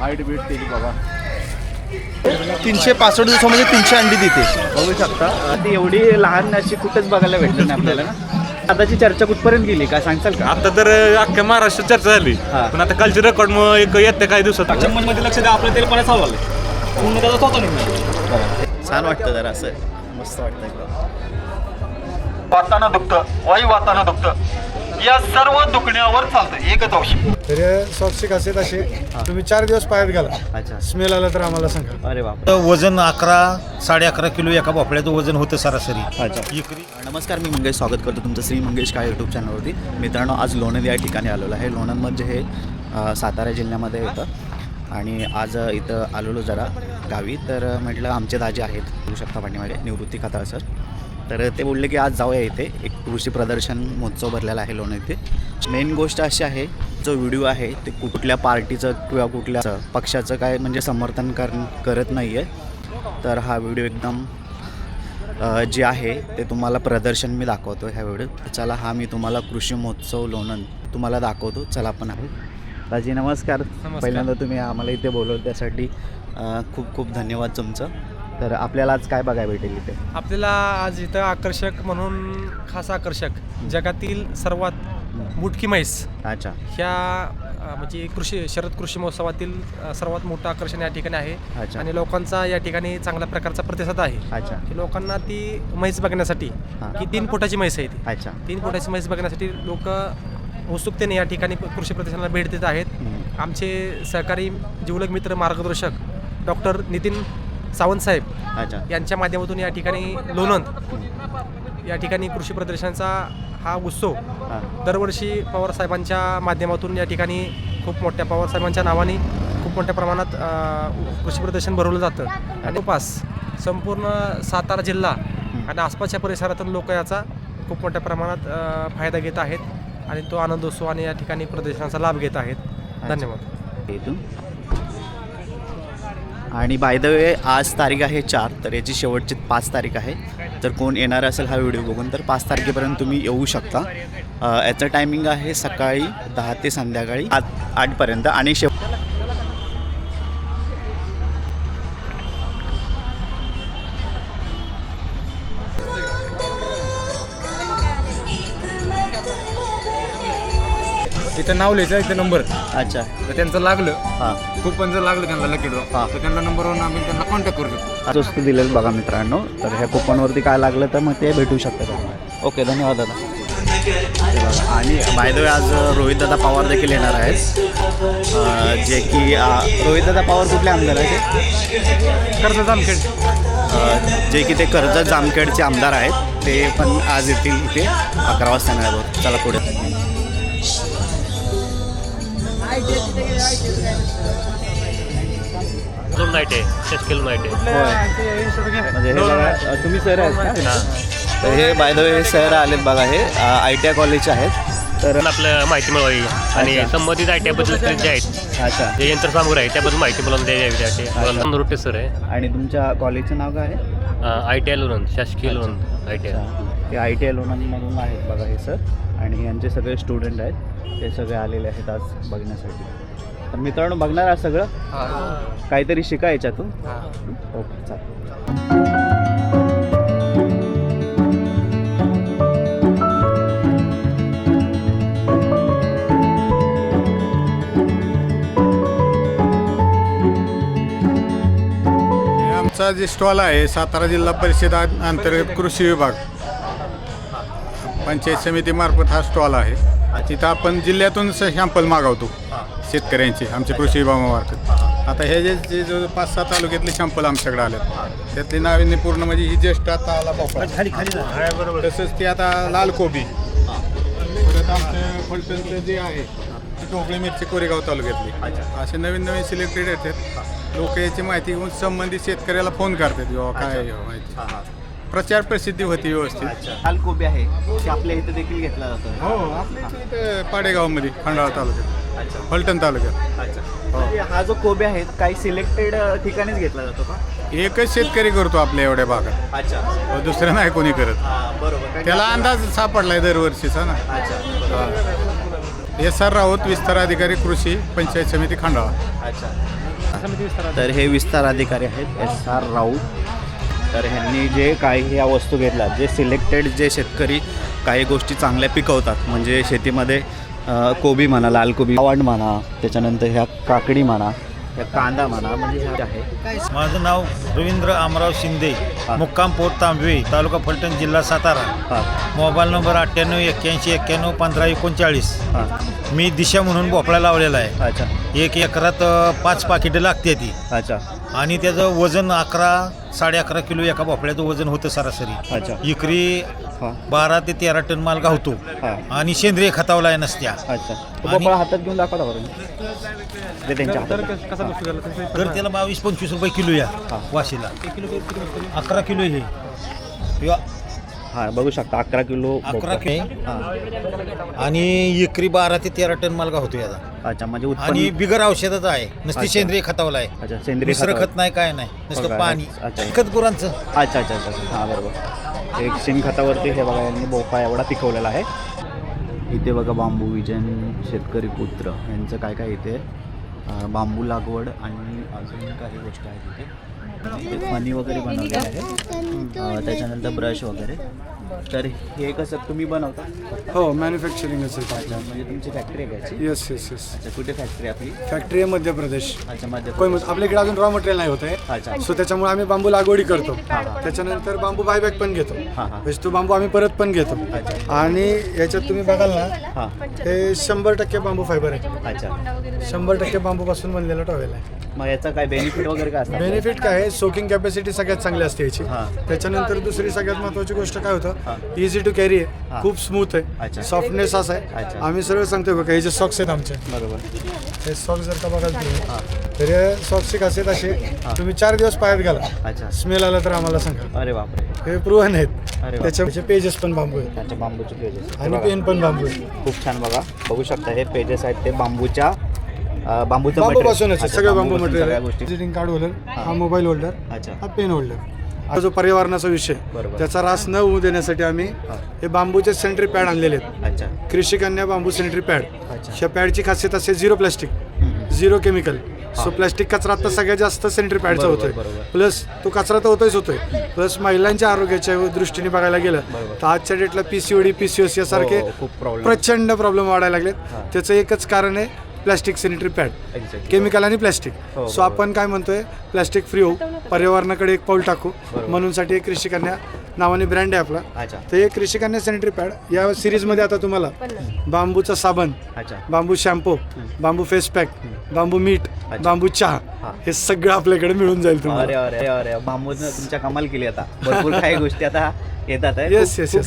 Height bit त्याची बघा. तीनशे पासष्ट दिवसामध्ये तीनशे अंडी देते. बघू शकता. ती एवढी लहान अशी कुठेच बघायला भेटलं नाही आपल्याला ना. आताची चर्चा कुठपर्यंत गेली? काय सांगताल का? आता तर अख्ख्या महाराष्ट्रात चर्चा झाली. हा. पण आता कालची रेकॉर्ड मग एक येत्या काही दिवसात. मध्ये लक्ष द्या. आपलं तेल पाण्यात चालू आलं पूर्ण त्याचा स्वतः निघणार. छान वाटतं जरा असं. मस्त वाटतं एकदम. वाताना दुखतं. वायू वाताना दुखतं. या सर्व दुखण्यावर चालतं एकच औषध. तर सॉफ्ट खासियत अशी तुम्ही चार दिवस पायात घाला. अच्छा. स्मेल आला तर आम्हाला सांगा. अरे बाप. तर वजन अकरा साडे अकरा किलो एका भोपळ्याचं वजन होतं सरासरी. अच्छा. नमस्कार मी मंगेश स्वागत करतो तुमचं श्री मंगेश काय यूट्यूब चॅनलवरती मित्रांनो आज लोणंद या ठिकाणी आलेलो आहे. लोणंद म्हणजे हे अ, सातारा जिल्ह्यामध्ये येतं आणि आज इथं आलेलो जरा गावी. तर म्हटलं आमचे दाजे आहेत. बघू शकता पाठीमागे. निवृत्ती खताळ सर. तर ते बोलले की आज जाऊया इथे. एक कृषी प्रदर्शन महोत्सव भरलेला आहे लोणंद इथे. मेन गोष्ट अशी आहे जो व्हिडिओ आहे ते कुठल्या पार्टीचं किंवा कुठल्या पक्षाचं काय म्हणजे समर्थन कर करत नाही आहे तर हा व्हिडिओ एकदम जे आहे ते तुम्हाला प्रदर्शन मी दाखवतो ह्या व्हिडिओत चला हा मी तुम्हाला कृषी महोत्सव लोणंद तुम्हाला दाखवतो. चला आपण आहोत. राजी नमस्कार. पहिल्यांदा तुम्ही आम्हाला इथे बोलवलं त्यासाठी खूप खूप धन्यवाद तुमचं. तर आपल्याला आज काय बघायला भेटेल इथे? आपल्याला आज इथं आकर्षक म्हणून खास आकर्षक जगातील सर्वात मुटकी म्हैस अच्छा. ह्या म्हणजे कृषी शरद कृषी महोत्सवातील अ, सर्वात मोठं आकर्षण या ठिकाणी आहे. अच्छा. आणि लोकांचा या ठिकाणी चांगल्या प्रकारचा प्रतिसाद आहे. अच्छा. की लोकांना ती म्हैस बघण्यासाठी हां. की तीन फुटाची म्हैस आहे ती. अच्छा. तीन फुटाची म्हैस बघण्यासाठी लोक उत्सुकतेने या ठिकाणी कृषी प्रदर्शनाला भेट देत आहेत. हम्म. आमचे सहकारी जिवलग मित्र मार्गदर्शक डॉक्टर नितीन सावंत साहेब अच्छा. यांच्या माध्यमातून या ठिकाणी लोणंद या ठिकाणी कृषी प्रदर्शनाचा हा उत्सव हां. दरवर्षी पवार साहेबांच्या माध्यमातून या ठिकाणी खूप मोठ्या पवार साहेबांच्या नावाने खूप मोठ्या प्रमाणात अ, कृषी प्रदर्शन भरवलं जातं. आणि पास संपूर्ण सातारा जिल्हा आणि आसपासच्या परिसरातून लोक याचा खूप मोठ्या प्रमाणात अ, फायदा घेत आहेत आणि तो आनंदोत्सव आणि या ठिकाणी प्रदर्शनाचा लाभ घेत आहेत. धन्यवाद. इथून? आणि बाय द वे आज तारीख आहे चार तर याची शेवटची पाच तारीख आहे. तर कोण येणार असेल हा व्हिडिओ बघून तर पाच तारखेपर्यंत तुम्ही येऊ शकता. याचं टायमिंग आहे सकाळी दहा ते संध्याकाळी आठ आठपर्यंत. आणि शेव इथं नाव लिहायचं इथं नंबर. अच्छा. तर त्यांचं लागलं. हां. खूप जर लागलं त्यांना लकी ड्रॉ हां. तर त्यांना नंबरवरून आम्ही त्यांना कॉन्टॅक्ट करू शकतो. आज वस्तू दिलेलं बघा मित्रांनो. तर ह्या कुपनवरती काय लागलं तर मग ते भेटू शकतं तुम्हाला. ओके धन्यवाद दादा. ते बघा. आणि बाय द वे आज रोहित दादा पवार देखील येणार आहेत. अ, जे की रोहित दादा पवार कुठले आमदार आहेत? कर्ज जामखेड. अ, जे की ते कर्जत जामखेडचे आमदार आहेत. ते पण आज येतील इथे अकरा वाजता येणार चला पुढे. दोन नाईट आहे शशकेल नाईट आहे म्हणजे हे बघा, तुम्ही सर आहेत का? तर हे बाय द वे सर आलेत बघा हे आय टी आय कॉलेजचे आहेत. तर पण आपलं माहिती मिळवावी आणि अच्छा. संबंधित आय टी आयबद्दल जे आहेत अच्छा. जे यंत्रसामग्री आहे त्याबद्दल माहिती मुलांना द्यावी त्याचे मुलांना सर आहे. आणि तुमच्या कॉलेजचं नाव काय आहे? आय टी आय लोन शासकीय लोन आय टी आय अच्छा. ते आय टी आय लोणांमधून आहेत बघा हे सर. आणि यांचे सगळे स्टुडंट आहेत. ते सगळे आलेले आहेत आज बघण्यासाठी. तर मित्रांनो बघणार आहे सगळं? काहीतरी शिका याच्यातून. ओके चालेल. आमचा जे स्टॉल आहे सातारा जिल्हा परिषद अंतर्गत कृषी विभाग पंचायत समितीमार्फत हा स्टॉल आहे. तिथं आपण जिल्ह्यातून सॅम्पल मागवतो. शेतकऱ्यांचे आमच्या कृषी विभागामार्फत आता हे जे जे जो पाच सहा तालुक्यातले सॅम्पल आमच्याकडे आले त्यातली नाविन्य पूर्ण म्हणजे ही ज्येष्ठ आता आला खाली तसंच ते आता लाल कोबी. परत आमचं फलटणचं जे आहे ती ढोकळी मिरची कोरेगाव तालुक्यातली. असे नवीन नवीन सिलेक्टेड येतात. लोक याची माहिती घेऊन संबंधित शेतकऱ्याला फोन करतात बाबा काय माहिती. प्रचार प्रसिद्धी होती व्यवस्थित. लाल कोबी आहे ते आपल्या इथे देखील घेतला जातो. हो आपल्या इथे इथं पाडेगावमध्ये खंडाळा तालुक्यात. फलटण तालुक्यात. म्हणजे हा जो कोबी आहे काही सिलेक्टेड ठिकाणीच घेतला जातो का? एकच शेतकरी करतो आपल्या एवढ्या भागात. अच्छा. हो, दुसरं नाही कोणी करत. हां बरोबर. त्याला अंदाज सापडलाय दरवर्षीचा ना. अच्छा. बरोबर. एस आर राऊत विस्तार अधिकारी कृषी पंचायत समिती खंडाळा. अच्छा. तर हे विस्तार अधिकारी आहेत एस आर राऊत. तर ह्यांनी जे काही ह्या वस्तू घेतल्या जे सिलेक्टेड जे शेतकरी काही गोष्टी चांगल्या पिकवतात म्हणजे शेतीमध्ये कोबी म्हणा लाल कोबी वांड म्हणा त्याच्यानंतर ह्या काकडी म्हणा ह्या कांदा म्हणा म्हणजे आहे माझं नाव रवींद्र आमराव शिंदे मुक्काम पोट तांबवे तालुका फलटण जिल्हा सातारा. मोबाईल नंबर अठ्ठ्याण्णव एक्क्याऐंशी एक्क्याण्णव पंधरा एकोणचाळीस. हां. मी दिशा म्हणून भोपळा लावलेला आहे. अच्छा. एक एकरात पाच पाकिटं लागते ती. अच्छा. आणि त्याचं वजन अकरा साडे अकरा किलो एका भोपळ्याचं वजन होतं सरासरी. अच्छा. इकरी हां. बारा ते तेरा टन माल गावतो. हां. आणि सेंद्रिय खतावला नसत्या. अच्छा. तो भोपळा हातात घेऊन बरं. ते त्यांच्या हातात. तर त्याला? बावीस पंचवीस रुपये किलो या. वाशीला. अकरा किलो हे. किंवा हां बघू शकता अकरा किलो अकरा. किलो. आणि एकरी बारा ते तेरा टन माल गावतो याचा. अच्छा म्हणजे आणि उत्पन्न बिगर औषधाचा आहे. नुसती अच्छा. सेंद्रिय खतावला आहे. अच्छा सेंद्रिय मिश्र खतावर. खत नाही काय नाही. नुसतं बघा, पाणी. अच्छा. खत गुरांचं. अच्छा अच्छा अच्छा. हां बरोबर. एक शेणखतावरती हे बघा यांनी भोपळा एवढा पिकवलेला आहे. इथे बघा बांबू विजन शेतकरी पुत्र यांचं काय काय इथे? अं, बांबू लागवड आणि अजून काही गोष्टी आहेत इथे. फणी वगैरे बनवलेले आहे. त्याच्यानंतर ब्रश वगैरे. तर हे कसं तुम्ही बनवता? हो मॅन्युफॅक्चरिंगच आहे अच्छा म्हणजे तुमची फॅक्टरी आहे त्याची येस येस येस अच्छा कुठे फॅक्टरी आपली? फॅक्टरी आहे मध्य प्रदेश. अच्छा मध्य कोयमत आपल्या इकडे अजून रॉ मटेरियल नाही होत अच्छा. आहे सो त्याच्यामुळे आम्ही बांबू लागवडी करतो. त्याच्यानंतर बांबू बायबॅक पण घेतो. म्हणजे तो बांबू आम्ही परत पण घेतो. आणि याच्यात तुम्ही बघाल ना हां. हे शंभर टक्के बांबू फायबर आहे. अच्छा. शंभर टक्के बांबूपासून बनलेला टॉवेल आहे. मग याचा काय बेनिफिट वगैरे काय असतं बेनिफिट काय आहे? सोकिंग कॅपॅसिटी सगळ्यात चांगली असते याची. हां. त्याच्यानंतर दुसरी सगळ्यात महत्त्वाची गोष्ट काय हां. होतं इझी टू कॅरी आहे. खूप स्मूथ अच्छा. आहे सॉफ्टनेस असा अच्छा. आहे आम्ही सरळ सांगतो बघा हे जे सॉक्स आहेत आमचे. बरोबर. हे सॉक्स जर का बघाल तुम्ही तर हे सॉक्सची खासियत अशी आहे, तुम्ही चार दिवस पायात घाला. अच्छा. स्मेल आला तर आम्हाला सांगा. अरे बापरे. हे प्रूव्हन आहेत. अरे वा. त्याच्या पेजेस पण बांबू आहेत. त्यांच्या बांबूचे पेजेस आणि पेन पण बांबू आहे खूप छान बघा. बघू शकता हे पेजेस आहेत ते बांबूच्या बांबूचं बांबूपासूनच material. आहे अच्छा, सगळं बांबू बांबूपासून मटेरियल सगळ्या गोष्टी विजिटिंग कार्ड होल्डर हा मोबाईल होल्डर अच्छा हा पेन होल्डर हा जो पर्यावरणाचा विषय बरोबर. त्याचा रास न होऊ देण्यासाठी आम्ही हा. हे बांबूचे सेंट्री पॅड आणलेले आहेत अच्छा कृषी कन्या बांबू सेंट्री पॅड अच्छा. ह्या पॅडची खासियत असे zero plastic. Zero chemical so plastic कचरा आता सगळ्यात जास्त सेंट्री पॅडचा बरोबर, होतोय बरोबर. प्लस तो कचरा तर होतोच होतोय प्लस महिलांच्या आरोग्याच्या दृष्टीने बघायला गेलं बरोबर. तर आजच्या डेटला P C O D P C यासारखे हो, खूप प्रॉब्लेम प्रचंड प्रॉब्लेम वाढायला लागलेत हा. त्याचं एकच कारण आहे प्लास्टिक सॅनिटरी पॅड. केमिकल आणि प्लास्टिक. हो, सो आपण काय म्हणतोय? प्लास्टिक फ्री होऊ. पर्यावरणाकडे एक पाऊल टाकू. बरोबर. म्हणूनसाठी एक कृषी कन्या नावाने ब्रँड आहे आपला. अच्छा. तर हे कृषी कन्या सॅनिटरी पॅड या सिरीजमध्ये आता तुम्हाला बांबूचा साबण अच्छा. Bamboo shampoo bamboo face pack bamboo मीठ. बांबू चहा हा. सगळं आपल्याकडे मिळून जाईल अरे तुम्हाला अरे अरे. बांबूनं तुमच्या कमाल केली आता. भरपूर काही गोष्टी आता येतात.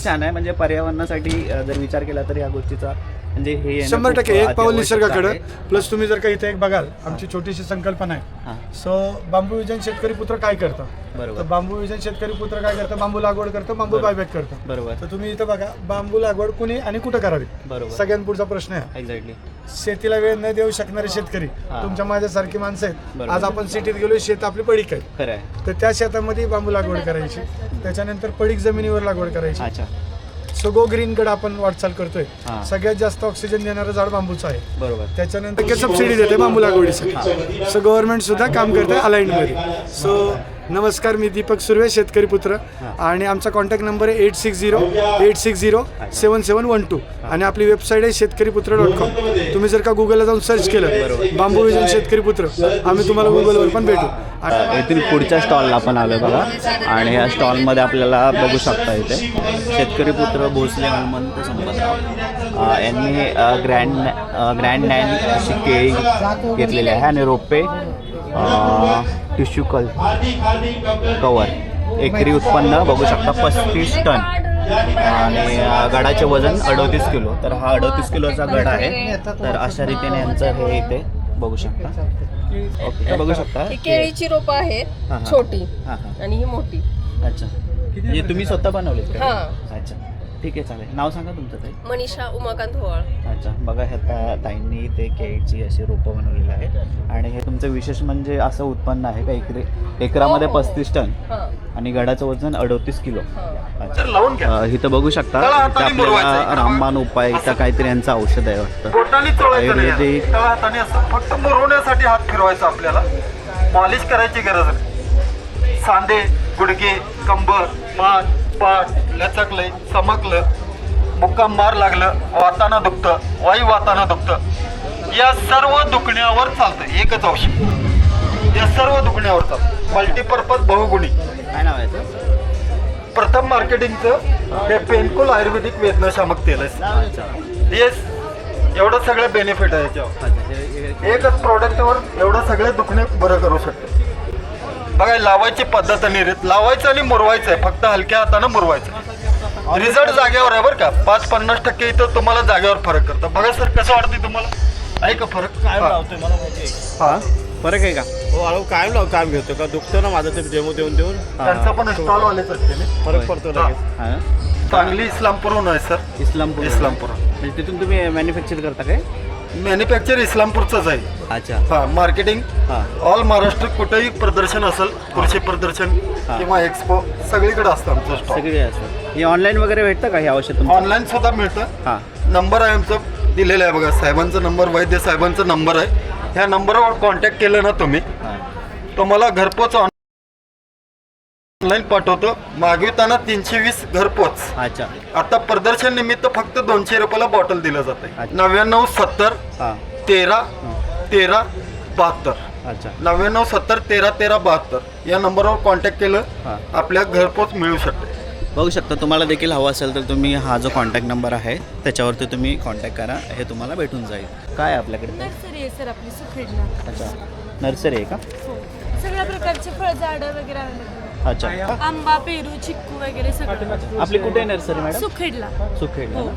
छान आहे. म्हणजे पर्यावरणासाठी जर विचार केला तर या गोष्टीचा म्हणजे हे शंभर टक्के एक पाऊल निसर्गाकडे. प्लस तुम्ही जर का इथे एक बघाल आमची छोटीशी संकल्पना आहे. सो बांबू विजन शेतकरी पुत्र काय करतं? बरोबर. बांबू विजन शेतकरी पुत्र काय करतं? बांबू लागवड करतं बांबू बायबॅक करतं. बरोबर. तर तुम्ही इथं बघा बांबू लागवड कुणी आणि कुठं करावी? बरोबर. सगळ्यात पुढचा प्रश्न आहे. एक्झॅक्टली शेतीला वेळ न देऊ शकणारे शेतकरी हा. तुमच्या माझ्यासारखी माणसं आहेत. बरोबर. आज आपण सिटीत गेलो शेत आपली पडीक आहे खरं आहे. तर त्या शेतामध्ये बांबू लागवड करायची. त्याच्यानंतर पडीक जमिनीवर लागवड करायची. अच्छा. सो गो ग्रीनकडे आपण वाटचाल करतोय. हा. सगळ्यात जास्त ऑक्सिजन देणारं झाड बांबूचं आहे. बरोबर. त्याच्यानंतर सबसिडी देते बांबू लागवडीसाठी. सो गव्हर्नमेंट सुद्धा काम करते अलाइनमध्ये सो नमस्कार मी दीपक सुर्वे शेतकरी पुत्र. आणि आमचा कॉन्टॅक्ट नंबर आहे eight six zero eight six zero seven seven one two आणि आपली वेबसाईट आहे शेतकरी पुत्र डॉट कॉम तुम्ही जर का गुगलला जाऊन सर्च केलं बांबू विजन शेतकरी पुत्र आम्ही तुम्हाला गुगलवर पण भेटू. येथील पुढच्या स्टॉलला आपण आलो बघा. आणि ह्या स्टॉलमध्ये आपल्याला बघू शकता इथे. शेतकरी पुत्र भोसले हनुमंत संपतराव अ, यांनी ग्रँड ग्रँड नॅन अशी केळी घेतलेली आहे आणि रोपे टिश्यू कल कवर एकरी उत्पन्न बघू शकता पस्तीस टन. आणि गडाचे वजन अडोतीस किलो. तर हा अडोतीस किलोचा गड आहे. तर अशा रीतीने यांचं हे इथे बघू शकता. ओके बघू शकता. केळीची रोपं हा, आहेत हा. छोटी आणि ही मोठी. अच्छा. हे तुम्ही स्वतः हा. अच्छा. ठीक आहे चालेल. नाव सांगा तुमचं ताई. मनीषा उमाकांत होवाळ अच्छा बघा ह्या त्या ताईंनी ते केळीची अशी रोपं बनवलेली आहेत. आणि हे तुमचं विशेष म्हणजे असं उत्पन्न आहे का? एकरे एकरामध्ये हो, हो. पस्तीस टन हां. आणि गडाचं वजन अडोतीस किलो. हां. अच्छा. लावून घ्या. अ, इथं बघू शकता इथं आपल्याला. रामबाण उपाय इथं काहीतरी यांचं औषध आहे वाटतं. बोटाने चोळायचं नाही आयुर्वेदिक. तळा हाताने असं फक्त मुरवण्यासाठी हात फिरवायचा आपल्याला. पॉलिश करायची गरज नाही. सांधे गुडघे कंबर मान पाठ लचकलंय चमकलं मुक्काम मार लागलं वाताना दुखतं वायू वाताना दुखतं. या सर्व दुखण्यावर चालतं एकच औषध. या सर्व दुखण्यावर चालतं मल्टीपर्पज बहुगुणी. काय नाव आहे याचं? प्रथम मार्केटिंगचं हे पेनकुल आयुर्वेदिक वेदनाशामक तेल आहे. येस एवढं सगळं बेनिफिट आहे याच्यावर. एकच प्रॉडक्टवर एवढं सगळे दुखणे बरं करू शकतो. बघा लावायची पद्धत आणि रीत लावायचं आणि मुरवायचं आहे. फक्त हलक्या हातानं मुरवायचं रिझल्ट जागेवर आहे बरं का. पाच पन्नास टक्के इथं तुम्हाला जागेवर फरक करतं. बघा सर कसं वाटतंय तुम्हाला? आहे का फरक? काय हा. लावतोय मला माहिती आहे. हा? फरक आहे का? हो अळू कायम लाव काम घेतो. का दुखतं ना माझं ते डेमो देऊन देऊन? त्यांचा पण स्टॉल वालेच असते. फरक पडतो लगेच. हा? सांगली इस्लामपूरहून आहे सर. इस्लामपूर इस्लामपूर म्हणजे तिथून तुम्ही मॅन्युफॅक्चर करता काय? मॅन्युफॅक्चर इस्लामपूरचंच आहे. अच्छा. हा मार्केटिंग हा. ऑल महाराष्ट्र कुठेही प्रदर्शन असेल कृषी प्रदर्शन. किंवा एक्सपो सगळीकडे असतं आमचं स्टॉल सगळे हे ऑनलाईन वगैरे भेटतं का हे औषध तुमचं? ऑनलाईन सुद्धा मिळतं. हां. नंबर आहे आमचं दिलेला आहे बघा साहेबांचा नंबर वैद्य साहेबांचा नंबर आहे. ह्या नंबरवर कॉन्टॅक्ट केलं ना तुम्ही हां. तुम्हाला घरपोच ऑनलाईन पाठवतो. मागविताना तीनशे वीस घरपोच अच्छा. आता प्रदर्शन निमित्त फक्त दोनशे रुपयाला बॉटल दिलं जाते अच्छा. नव्याण्णव सत्तर हां. तेरा तेरा बहात्तर. अच्छा. नव्याण्णव सत्तर तेरा तेरा बहात्तर. या नंबरवर कॉन्टॅक्ट केलं हां. आपल्या घरपोच मिळू शकते. बघू शकता तुम्हाला देखील हवं असेल तर तुम्ही हा जो कॉन्टॅक्ट नंबर आहे त्याच्यावरती तुम्ही कॉन्टॅक्ट करा हे तुम्हाला भेटून जाईल. काय आहे आपल्याकडे? नर्सरी आहे सर आपली सुखेडला. अच्छा. नर्सरी आहे का? हो. सगळ्या प्रकारचे फळझाडं वगैरे available. अच्छा. आंबा पेरू चिक्कू वगैरे सगळं. आपली कुठे नर्सरी मॅडम? सुखेडला. सुखेड हो.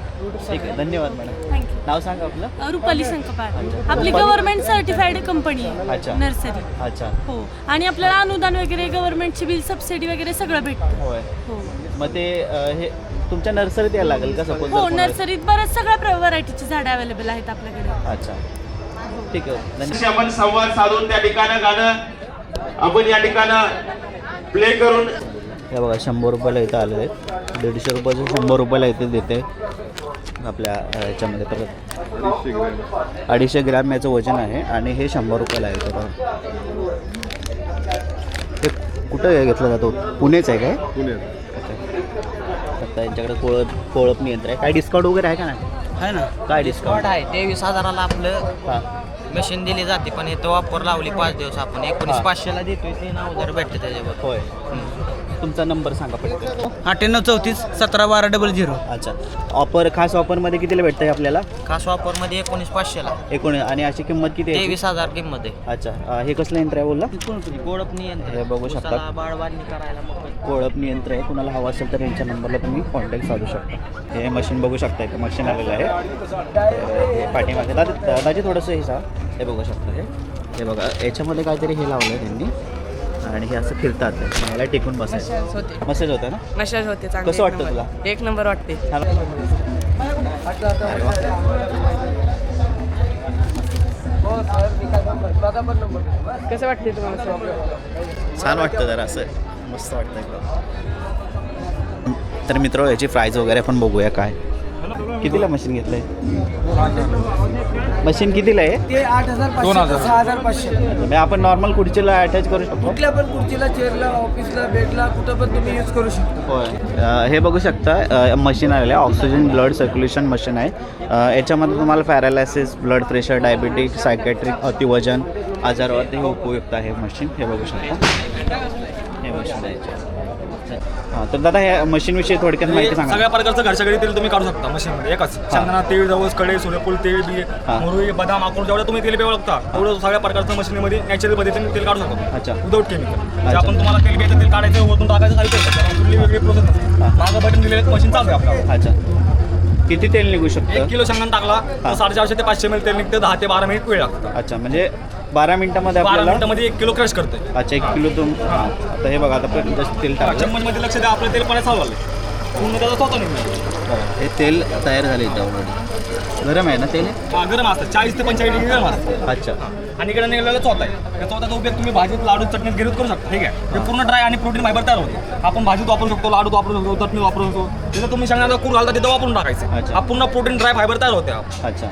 ठीक आहे धन्यवाद मॅडम. थँक्यू नाव सांगा आपलं? रुपाली संकपाळ आपली गव्हर्नमेंट सर्टिफाईड कंपनी अच्छा. आहे नर्सरी अच्छा. हो. आणि आपल्याला अनुदान वगैरे गव्हर्नमेंटची बिल सबसिडी वगैरे सगळं भेटतं. होय. हो. मग ते अ, हे तुमच्या नर्सरीत यायला लागेल का सपोज? हो नर्सरीत बऱ्याच सगळ्या व्हरायटीची झाडं अवेलेबल आहेत आपल्याकडे. अच्छा. ठीक आहे धन्यवाद. आपण संवाद साधून त्या ठिकाणं गाणं. आपण या ठिकाणं प्ले करून. हे बघा शंभर रुपयाला इथं आलेले आहेत. दीडशे रुपयाचे शंभर रुपयाला इथे देते. आपल्या अ, याच्यामध्ये परत अडीचशे ग्रॅम याचं वजन आहे आणि हे शंभर रुपयाला आहे हे कुठं घेतलं जातो? पुणेच आहे काय? पुण्यात आता यांच्याकडे कोळप कोळपणी यंत्र आहे. काय डिस्काउंट वगैरे आहे का नाही? आहे ना. काय डिस्काउंट आहे. तेवीस हजाराला आपलं हां. मशीन दिली जाते पण इथं वापर लावली पाच दिवस आपण. एकोणीस पाचशेला देतोय ते नाव जर भेटते त्याच्यावर. होय. तुमचा नंबर सांगा पटकन. अठ्ठ्याण्णव चौतीस सतरा बारा डबल झिरो. अच्छा. ऑफर खास ऑफरमध्ये कितीला भेटतं आहे आपल्याला? खास वापरमध्ये एकोणीस पाचशेला. एकूण आणि अशी किंमत किती आहे तेवीस हजार किंमत आहे. अच्छा. अं, हे कसलं यंत्र आहे बोलला? गोडपणी यंत्र हे बघू शकता. बाळबांधणी करायला कोळपणी यंत्र आहे. कुणाला हवं असेल तर यांच्या नंबरला तुम्ही कॉन्टॅक्ट साधू शकता. हे मशीन बघू शकता. एक मशीन आलेलं आहे. तर हे पाठीमागे. दादा दादाजी थोडंसं हे सा हे बघू शकता हे. हे बघा. याच्यामध्ये काहीतरी हे लावलं आहे त्यांनी. आणि हे असं फिरतात. याला टिकून बसायचं. मसेज होतं. ना? मशाज होते कसं वाटतं तुला? एक नंबर. वाटते. कसं वाटते तुम्हाला छान वाटतं जरा असं. मस्त वाटतं तर मित्र याची प्राईज वगैरे पण बघूया काय. कितीला मशीन घेतलंय? मशीन कितीला आहे? ते आठ हजार पाचशे सहा हजार पाचशे. म्हणजे आपण नॉर्मल खुर्चीला अटॅच करू शकतो? कुठल्या पण खुर्चीला चेअरला ऑफिसला बेडला कुठं पण तुम्ही यूज करू शकता. होय. अ, हे बघू शकता मशीन आलेलं आहे. ऑक्सिजन ब्लड सर्क्युलेशन मशीन आहे. अ, याच्यामध्ये तुम्हाला paralysis blood pressure diabetic psychiatric अतिवजन आजारावरती हे उपयुक्त आहे मशीन हे बघू शकता. हे मशीन आहे. हां तर दादा ह्या मशीनविषयी थोडक्यात माहिती सांगा. सगळ्या प्रकारचं घरच्या घरी तेल तुम्ही काढू शकता मशीनमध्ये एकच. शेंगदाणा तीळ जवळकडे सूर्यफूल तेल बी. मुरळी बदाम अकोट जेवढं तुम्ही तेल पिऊ लागता तेवढं सगळ्या प्रकारचं मशीनमध्ये नॅचरल पद्धतीने तेल काढू शकतो. अच्छा. विदाऊट केमिकल जे आपण तुम्हाला तेल घ्यायचं तेल काढायचं वरतून टाकायचं खाली ठेवायचं. कुठली वेगळी प्रोसेस नसते मागं बटन दिलेलं मशीन चालू आहे आपल्याला अच्छा. किती तेल निघू एक शकतं? किलो शेंगदाणा टाकला. तर साडेचारशे ते पाचशे मिनिट तेल निघतं दहा ते बारा मिनिट वेळ लागतो. अच्छा म्हणजे बारा मिनिटामध्ये बारा आपल्याला मिनिटामध्ये एक किलो क्रश करतोय. अच्छा एक किलो तुम हां आता हे बघा आता जस्ट तेल टाकलं. चम्मच मध्ये लक्ष द्या आपलं तेल पाण्यात चालू आलं पूर्ण त्याचा स्वतः निघणार हे तेल तयार झाले इथे ऑलरेडी गरम आहे ना तेल? हे? हा गरम असतं. चाळीस ते पंचेचाळीस डिग्री गरम असतं. अच्छा. आणि इकडे निघालेला चौथा आहे. त्या चौथ्याचा उपयोग तुम्ही भाजीत लाडू चटणीत गिरीत करू शकता. ठीक आहे? हे पूर्ण ड्राय आणि प्रोटीन फायबर तयार होते. आपण भाजीत वापरू शकतो लाडूत वापरू शकतो चटणीत वापरू शकतो. तिथं तुम्ही शेंगदाणा कूर घालता तिथं वापरून टाकायचं. अच्छा. हा पूर्ण प्रोटीन ड्राय फायबर तयार होते. अच्छा.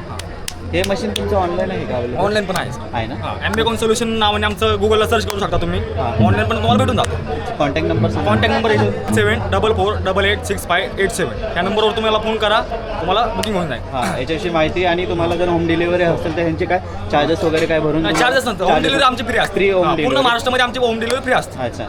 हे मशीन तुमचं ऑनलाईन आहे का? ऑनलाईन पण आहे आहे ना? एमबेकॉन सोल्युशन नावाने आमचं गुगलला सर्च करू शकता तुम्ही. ऑनलाईन पण तुम्हाला भेटून जातो. कॉन्टॅक्ट नंबर सांगा. Contact number eight seven double four double eight six five eight seven या नंबरवर तुम्हाला फोन करा. तुम्हाला बुकिंग होऊन जाईल. हां याच्याविषयी माहिती आणि तुम्हाला जर होम डिलिव्हरी असेल तर ह्यांचे काय चार्जेस वगैरे काय भरून चार्जेस नसतं होम डिलिव्हरी आमची फ्री असते. हा, पूर्ण महाराष्ट्रामध्ये आमची होम डिलिव्हरी फ्री असते. अच्छा.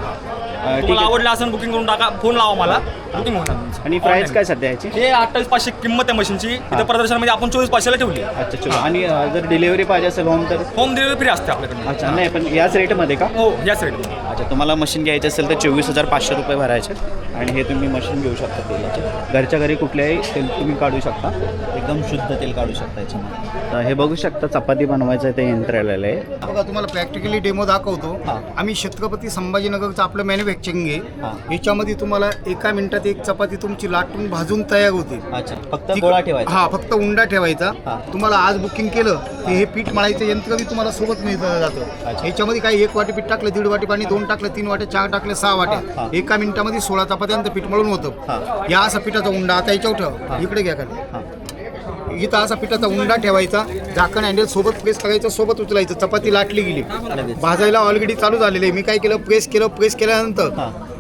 तुम्हाला आहे. आवडलं असेल बुकिंग करून टाका. फोन लावा मला. बुकिंग जाईल आणि प्राइस काय सध्या याची? हे अठ्ठावीस पाचशे किंमत आहे मशीनची इथं प्रदर्शनामध्ये आपण चोवीस पाचशेला ठेवली. अच्छा चलो आणि अं, जर डिलिव्हरी पाहिजे असेल होम तर? होम डिलिव्हरी फ्री असते आपल्याकडे. अच्छा नाही पण याच रेटमध्ये का? हो या साईड अच्छा तुम्हाला मशीन घ्यायची असेल तर चोवीस हजार पाचशे रुपये भरायचे. आणि हे तुम्ही मशीन घेऊ शकता तेलाचे. घरच्या घरी कुठल्याही तेल तुम्ही काढू शकता. एकदम शुद्ध तेल काढू शकता याच्यामध्ये. तर हे बघू शकता चपाती बनवायचं ते यंत्र आलेलं आहे. बघा तुम्हाला प्रॅक्टिकली डेमो दाखवतो. आम्ही छत्रपती संभाजीनगरचं आपलं आहे याच्यामध्ये तुम्हाला एका मिनिटात एक चपाती तुमची लाटून भाजून तयार होते. अच्छा फक्त गोळा ठेवायचा. हा फक्त उंडा ठेवायचा. हा. तुम्हाला आज बुकिंग केलं की हे पीठ मळायचं यंत्र बी तुम्हाला सोबत मिळतं जातं. ह्याच्यामध्ये काही एक वाटी पीठ टाकलं दीड वाटी पाणी दोन टाकलं तीन वाट्या चार टाकले सहा हा. वाट्या एका मिनिटामध्ये सोळा चपात्यांचं पीठ मळून हा. होतं या असा पिठाचा उंडा आता याच्यावर ठेवा. इकडे घ्या खाली. हां. इथं असा पिठाचा उंडा ठेवायचा झाकण हँडल सोबत प्रेस करायचं सोबत उचलायचं. चपाती लाटली गेली. भाजायला ऑलरेडी चालू झालेलं आहे. मी काय केलं? प्रेस केलं प्रेस केल्यानंतर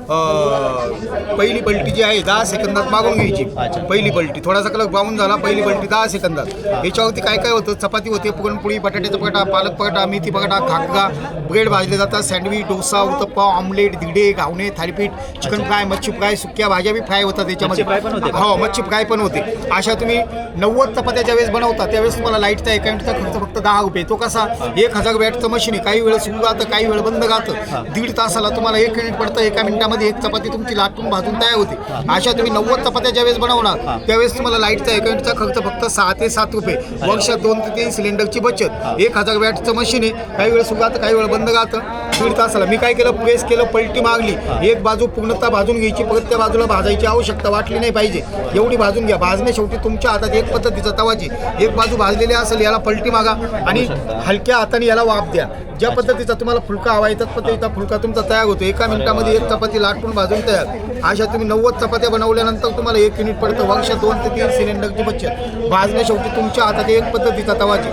पहिली पलटी जी आहे दहा सेकंदात मागून घ्यायची. पहिली पलटी. थोडासा कलर ब्राऊन झाला पहिली पलटी दहा सेकंदात. याच्यावरती काय काय होतं? चपाती होते पुरणपोळी बटाट्याचा पराठा पालक पराठा मेथी पराठा खाकरा ब्रेड भाजले जातात सँडविच डोसा उत्तप्पा ऑमलेट दिडे घावणे थालीपीठ चिकन फ्राय मच्छी फ्राय सुक्या भाज्या बी फ्राय होतात त्याच्यामध्ये? हो मच्छी फ्राय पण होते. अशा तुम्ही नव्वद चपात्या ज्या वेळेस बनवता त्यावेळेस तुम्हाला लाईटचा एका मिनिटचा खर्च फक्त दहा रुपये. तो कसा? एक हजार बॅटचं मशीन आहे. काही वेळ सुरू राहतं काही वेळ बंद राहतं. दीड तासाला तुम्हाला एक मिनिट पडतं एका मिनिटामध्ये एक चपाती तुमची लाटून भाजून तयार होते. अशा तुम्ही नव्वद चपात्या ज्यावेळेस बनवणार त्यावेळेस तुम्हाला लाईटचा एका मिनिटचा खर्च फक्त सहा ते सात रुपये. वर्षात दोन ते तीन सिलेंडरची बचत. एक हजार बॅटचं मशीन आहे. काही वेळ सुरू राहतं काही वेळ बंद राहतं दीड तासाला. मी काय केलं? प्रेस केलं पलटी मागली. एक बाजू पूर्णतः भाजून घ्यायची. परत त्या बाजूला भाजायची आवश्यकता वाटली नाही पाहिजे. एवढी भाजून घ्या. भाजणे शेवटी तुमच्या हातात एक पद्धतीचा तवाची एक बाजू भाजलेली असेल याला पलटी मागा. आणि हलक्या हाताने याला वाफ द्या. ज्या पद्धतीचा तुम्हाला फुलका हवा त्याच पद्धतीचा फुलका तुमचा तयार होतो. एका मिनिटामध्ये एक चपाती लाटून भाजून तयार. अशा तुम्ही नव्वद चपात्या बनवल्यानंतर तुम्हाला एक युनिट पडतं. वर्ष दोन ते तीन सिलेंडरची बचत. भाजणे शेवटी तुमच्या हातात एक पद्धतीचा तवाची.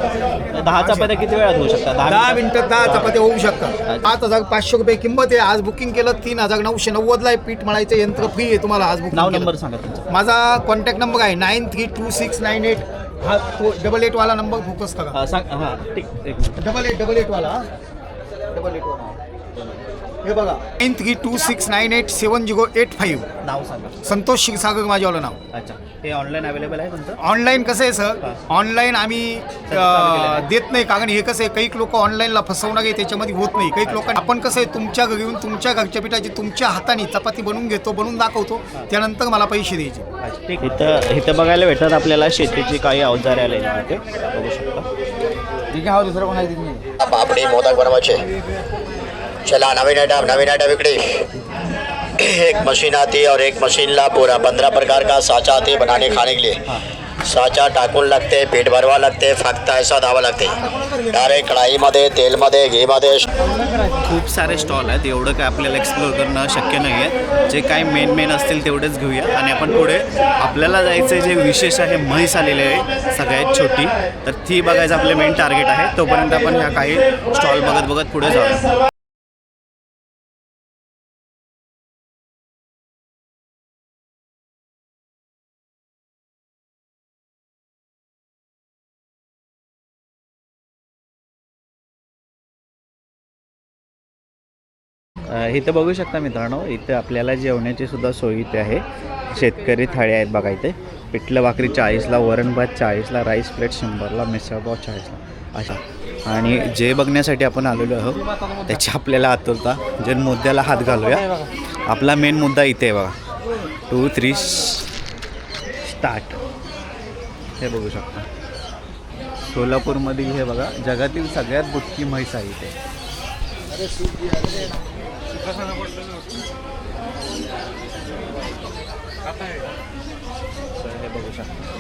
दहा चपात्या किती वेळात होऊ शकतात? दहा मिनिटात दहा चपात्या होऊ शकतात. पाच हजार पाचशे रुपये किंमत आहे. आज बुकिंग केलं तीन हजार नऊशे नव्वदला आहे पीठ मळायचं यंत्र फ्री आहे तुम्हाला आज नाव बुकिंग नंबर सांगा तुमचा. माझा कॉन्टॅक्ट नंबर आहे nine three two six nine eight हा तो डबल एटवाला नंबर फोकस करा? हां सांग हां ठीक एक मिनिट. डबल एट डबल एटवाला डबल एटवाला हे बघा. Nine three two six nine eight seven zero eight five नाव सांगा. संतोष क्षीरसागर माझ्यावालं नाव. अच्छा. हे ऑनलाईन अवेलेबल आहे तुमचं? ऑनलाईन कसं आहे सर ऑनलाईन आम्ही अं, देत नाही. कारण हे कसं आहे काही लोक ऑनलाईनला फसवणं आहे त्याच्यामध्ये होत नाही. काही लोकांना आपण कसं आहे तुमच्या घरी येऊन तुमच्या घरच्या पिठाची तुमच्या हाताने चपाती बनवून घेतो बनवून दाखवतो. त्यानंतर मला पैसे द्यायचे. अच्छा ठीक इथं इथं बघायला भेटतात आपल्याला शेतीची काही अवजारे आलेली इथे बघू शकता. पापडी मोदक बनवायचे. चला नवीन आइटम नवीन आइटम इकडे. एक मशीन आती है और एक मशीन ला पूरा पंद्रह प्रकार का साचा आती है बनाने खाने के लिए. साचा टाकून लागते पीठ भरवा लागते फक्त ऐसा धावा लागते. डायरेक्ट कढाईमध्ये तेलमध्ये घीमध्ये. खूप सारे स्टॉल आहेत एवढं काय आपल्याला एक्सप्लोअर करणं शक्य नाही आहे जे काय मेन मेन असतील तेवढेच घेऊया. आणि आपण पुढे आपल्याला जायचं जे विशेष आहे म्हैस आलेली आहे सगळ्यात छोटी. तर ती बघायचं आपलं मेन टार्गेट आहे. तोपर्यंत आपण ह्या काही स्टॉल बघत बघत पुढे जाऊया. इथं बघू शकता मित्रांनो इथं आपल्याला जेवणाची सुद्धा सोय इथे आहे. शेतकरी थाळी आहेत बघा इथे. पिठलं भाकरी चाळीसला वरण भात चाळीसला राईस प्लेट शंभरला मिसळपाव चाळीसला. अशा. आणि जे बघण्यासाठी आपण आलेलो आहोत त्याची आपल्याला आतुरता जे मुद्द्याला हात घालूया. आपला मेन मुद्दा इथे आहे बघा. टू थ्री स्टार्ट हे बघू शकता. सोलापूरमधील हे बघा जगातील सगळ्यात बुटकी म्हैस आहे इथे. तर हे बघू शकता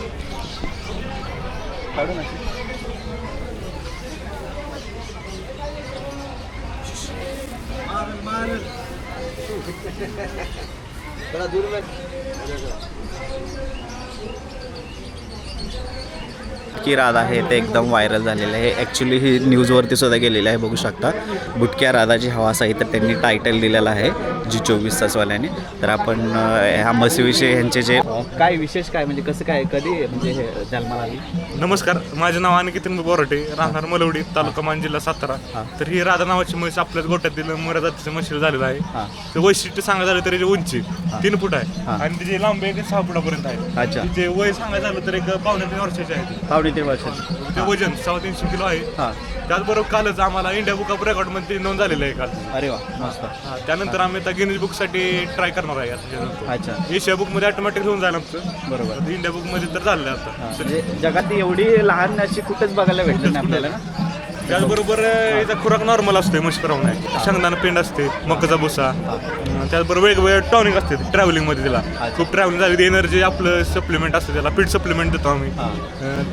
काढू ना की राधा आहे ते एकदम व्हायरल झालेलं आहे. ॲक्च्युली ही न्यूजवरती सुद्धा गेलेलं आहे बघू शकता. बुटक्या राधाची हवास आहे तर त्यांनी टायटल दिलेलं आहे जी चोवीस तासवाल्याने. तर आपण ह्या मसीविषयी ह्यांचे जे काय विशेष काय म्हणजे कसं काय कधी म्हणजे हे जन्माला आली? नमस्कार माझे नाव अनिकेतन बोराटे राहणार मलवडी तालुका मान जिल्हा सातारा. तर ही राधा नावाची म्हैस आपल्याच गोट्यातील मोऱ्या जातीचं म्हशील झालेलं आहे. हां. ते वैशिष्ट्य सांगायचं झालं तर उंची तीन फूट आहे. हां. आणि तिची लांबी एक सहा फुटापर्यंत आहे. अच्छा. तिचे वय सांगायचं झालं तर एक पावणे तीन वर्षाचे आहे ती. वर्षाची ते वजन किलो आहे. हां. त्याचबरोबर कालच आम्हाला इंडिया बुक ऑफ रेकॉर्डमध्ये नोंद झालेलं आहे काल. अरे वा मस्त. हा, त्यानंतर आम्ही आता गिनीज बुकसाठी ट्राय करणार आहे आता त्याच्यानंतर. अच्छा. एशिया बुकमध्ये ऑटोमॅटिक होऊन जाईल आमचं बरोबर. आता इंडिया बुकमध्ये तर झालेलं आहे हां, आता म्हणजे जगात एवढी लहान अशी कुठेच बघायला भेटलं नाही आपल्याला ना? त्याचबरोबर याचा खुराक नॉर्मल असतोय म्हशीप्रमाणे शेंगदाणा पेंड असते मकाचा भुसा. त्याचबरोबर वेगवेगळे टॉनिक असते ट्रॅव्हलिंगमध्ये तिला. खूप ट्रॅव्हलिंग झाली एनर्जी आपलं सप्लिमेंट असतं त्याला पीठ सप्लिमेंट देतो आम्ही. हां.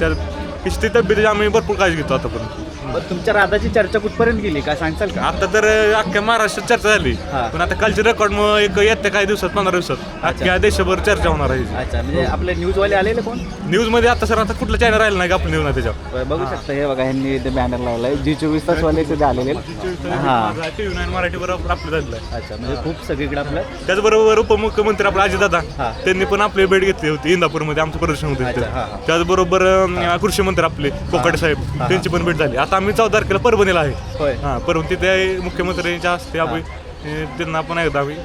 किस्ती तब्येतीची आम्ही भरपूर काळजी घेतो आतापर्यंत. बरं, तुमच्या राधाची चर्चा कुठपर्यंत गेली? काय सांगचाल का? आता तर अख्ख्या महाराष्ट्रात चर्चा झाली. हां. पण आता कालचे रेकॉर्ड मग एक येत्या काही दिवसात पंधरा दिवसात अख्ख्या देशभर चर्चा होणार आहे. अच्छा म्हणजे आपले न्यूजवाले आलेले कोण? न्यूजमध्ये आता सर आता कुठलं चॅनल राहिलं नाही का न्यूज त्याच्यावर? बरं, बघू शकता हे बघा ह्यांनी इथे बॅनर लावलाय. जी चोवीस तास वाले तिथे आलेले हां. नाईन मराठी बरोबर आपलं झालेलं आहे अच्छा म्हणजे खूप सगळीकडे आपलं. त्याचबरोबर उपमुख्यमंत्री आपले अजितदादा हा. त्यांनी पण आपली भेट घेतली होती इंदापूरमध्ये आमचं प्रदर्शन होतं अच्छा, तिथे. हा, हा. त्याचबरोबर अं, कृषी मंत्री आपले कोकाटे साहेब. त्यांची पण भेट झाली. आता आम्ही चौदा तारखेला परभणीला आहे. हा परभणी तिथे मुख्यमंत्र्यांच्या हस्ते आम्ही अं, त्यांना आपण एकदा आम्ही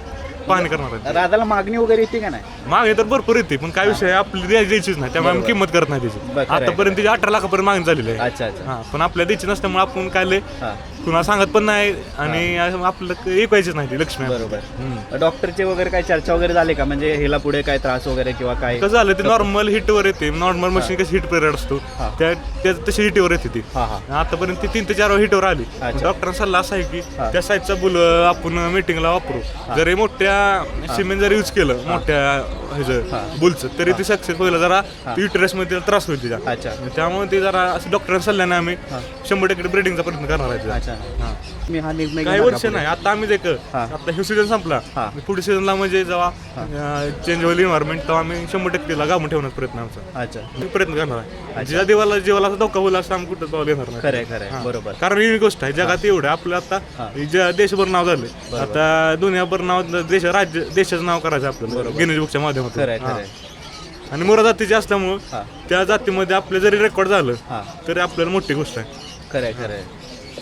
पाहणी करणार आहे राधाला मागणी वगैरे येते का नाही? मागणी तर भरपूर येते पण काय विषय आहे, आपली द्यायची द्यायचीच नाही त्यामुळे आम्ही. किंमत करत नाही बरं, त्याची खरं आहे. आतापर्यंत अठरा लाखापर्यंत मागणी झालेली आहे. अच्छा अच्छा. हा पण आपल्या द्यायची नसल्यामुळे आपण काय लय हां. कुणा सांगत पण नाही आणि आपलं ऐकायचीच नाही ती लक्ष्मी बरोबर. डॉक्टरचे वगैरे काय चर्चा वगैरे झाली का? म्हणजे हिला पुढे काय त्रास वगैरे किंवा काय? कसं झालं ते नॉर्मल हिटवर येते. नॉर्मल मशीन कशी हिट पिरियड असतो हा. त्या त्या- तशी हिटवर येते ती. हां हां. आतापर्यंत ती तीन ते चार हिटवर आली. अच्छा. डॉक्टरांचा सल्ला असा आहे की हा. त्या साईजचा बुल आपण मिटिंगला वापरू. जरी मोठ्या सिमेंट जर यूज केलं मोठ्या ह्याचं बुलचं तरी ती सक्सेस होईल. जरा युटरसमध्ये तिला त्रास होईल अच्छा. त्यामुळे ते जरा असं डॉक्टरांच्या सल्ल्याने आम्ही. शंभर टक्के ब्रिडिंगचा प्रयत्न करणार आहे तिचा. अच्छा. मी हा निर्णय काही घेणार वर्ष नाही. आता आम्ही एक. आता हे सीझन संपला. हा. पुढे सीझनला म्हणजे जेव्हा चेंज होईल एन्व्हायरमेंट तेव्हा आम्ही शंभर टक्के तिला ठेवण्याचा प्रयत्न आमचा? अच्छा. मी प्रयत्न करणार आहे. ज्या देवाला जीवाला असा धोका होईल असं आम्ही कुठं पाऊल येणार नाही. खरंय खरंय. बरोबर. कारण ही गोष्ट आहे. जगात एवढं. आपलं. आता ज्या देशभर नाव झाले आता दुनियाभर नाव देश राज्य देशाचं नाव करायचं आपल्याला. गिनीज बुकच्या माध्यमातून खरंय हा. खरंय आणि मोरा जातीचे असल्यामुळं हा. त्या जातीमध्ये आपलं जरी रेकॉर्ड झालं तरी आपल्याला मोठी गोष्ट आहे. खरंय खरंय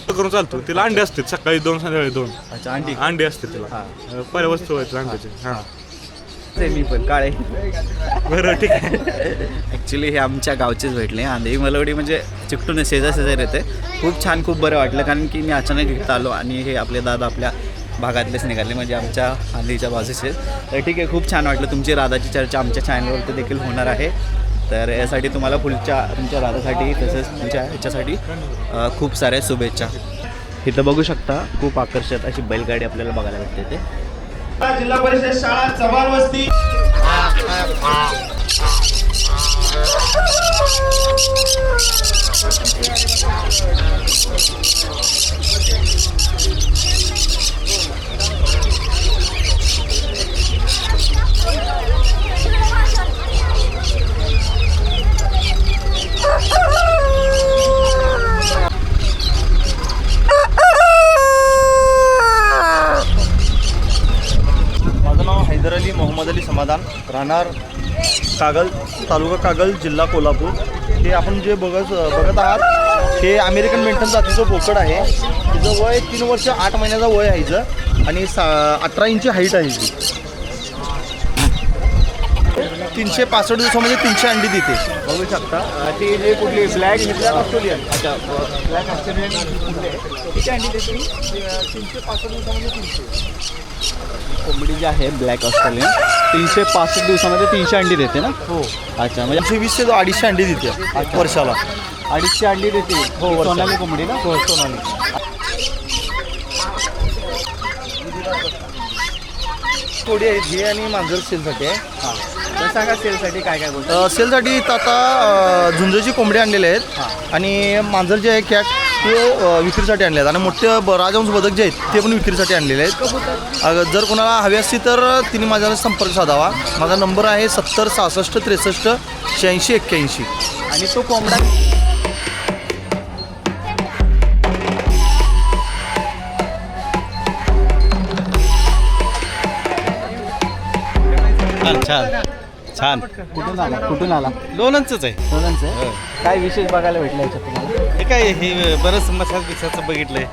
करून चालतो तिला अंडे असते सकाळी दोन संध्याकाळी दोन. अच्छा अंडी? अंडे असते तिला. हा. पहिल्या वस्तू आहेत अंड्याचे. हा. ते मी पण काळे. बरं ठीक आहे. ॲक्च्युली हे आमच्या गावचेच भेटले. आंधळी मलवडी म्हणजे चिकटून शेजार शेजार येते. खूप छान खूप बरं वाटलं कारण की मी अचानक इथं आलो आणि हे आपले दादा आपल्या भागातलेच निघाले म्हणजे आमच्या हल्लीच्या बाजूचे तर ठीक आहे खूप छान वाटलं तुमची राधाची चर्चा आमच्या चॅनलवरती देखील होणार आहे. तर यासाठी तुम्हाला पुढच्या तुमच्या राधासाठी तसंच तुमच्या ह्याच्यासाठी खूप साऱ्या शुभेच्छा. इथं बघू शकता खूप आकर्षक अशी बैलगाडी आपल्याला बघायला भेटते ते जिल्हा परिषद शाळा चव्हाण वस्ती. माझं राहणार कागल तालुका कागल जिल्हा कोल्हापूर. हे आपण जे बघत बघत आहात हे अमेरिकन मेंटन जातीचं बोकड आहे. तिचं वय तीन वर्ष आठ महिन्याचा वय आहे हिचं. आणि सा अठरा इंची हाईट आहे हिची. तीनशे पासष्ट दिवसामध्ये तीनशे अंडी देते. बघू शकता. ती जे कुठली? Black black Australian. अच्छा ब्लॅक ऑस्ट्रेलियन किती अंडी देते तीनशे पासष्ट दिवसामध्ये तीनशे. कोंबडी जी आहे ब्लॅक ऑस्ट्रेलियन तीनशे पासष्ट दिवसामध्ये तीनशे अंडी देते ना? हो. अच्छा म्हणजे तीनशे वीस ते अडीचशे अंडी देते वर्षाला. अडीचशे अंडी देते. हो. सोनाली कोंबडी ना? हो सोनाली. थोडी आहे हे आणि मांजर सेलसाठी आहे. सांगा सेलसाठी काय काय गोष्टी सेलसाठी आता झुंजाची कोंबडी आणलेले आहेत. आणि मांजर जे आहे कॅट ते विक्रीसाठी आणले आहेत आणि मोठे ब- राजहंस बदक जे आहेत ते पण विक्रीसाठी आणलेले आहेत. अ, जर कोणाला हवी असती तर तिने माझ्याला संपर्क साधावा. माझा नंबर आहे सत्तर सहासष्ट त्रेसष्ट शहाऐंशी एक्क्याऐंशी. आणि तो कोंबडा छान छान. छान. कुठून आला? कुठून आला? लोणंदच आहे. दोघांचं आहे? काय विशेष बघायला भेटलं याच्यात तुम्हाला? हे काय हे बरंच मसाज बिसाचं बघितलंय.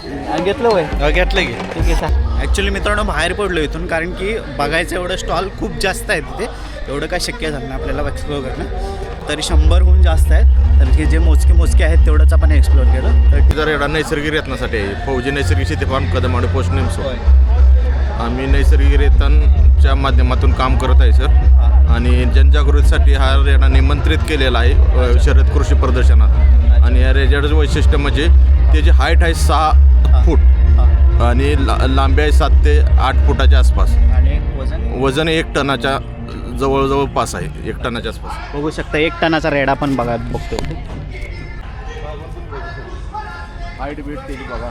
घेतलं वय. घेतलं की. ठीक आहे सांग ॲक्च्युली मित्रांनो बाहेर पडलो इथून कारण की बघायचं एवढं स्टॉल खूप जास्त आहे तिथे. एवढं काय शक्य झालं नाही आपल्याला एक्सप्लोअर करणं तरी शंभरहून जास्त आहेत. तर की जे मोजके मोजके आहेत तेवढंच आपण एक्सप्लोअर केलं. तर जर एवढा नैसर्गिक रेतनासाठी आहे. फौजी नैसर्गिक शेती फार्म कदम आणि पोस्ट नेमसो. आम्ही नैसर्गिक रेतनच्या माध्यमातून काम करत आहे सर आणि जनजागृतीसाठी हा रेडा निमंत्रित केलेला आहे अ, शरद कृषी प्रदर्शनात. आणि या रेजाचं वैशिष्ट्य म्हणजे त्याची हाईट आहे सहा फूट आणि ला लांबी आहे सात ते आठ फुटाच्या आसपास. आणि वजन? वजन एक टनाच्या जवळजवळ पास आहे एक टनाच्या आसपास. बघू शकता एक टनाचा रेडा पण बघा बघतो हाईट बीट त्याची बघा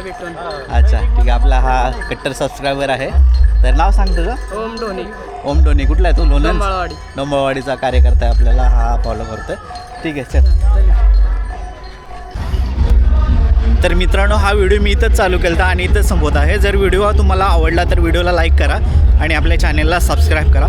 अच्छा ठीक आहे. आपला हा कट्टर सबस्क्रायबर आहे. तर नाव सांग तुझं? ओम धोनी. ओम डोनी कुठला आहे तू? लोणंद? डोंबाळवाडी. डोंबाळवाडीचा कार्यकर्ता आहे आपल्याला. हा फॉलो करतोय. ठीक आहे चल. तर मित्रांनो हा व्हिडिओ मी इथंच चालू केला आणि इथंच संपवत आहे. जर व्हिडिओ हा तुम्हाला आवडला तर व्हिडिओला लाईक करा आणि आपल्या चॅनेलला सबस्क्राईब करा.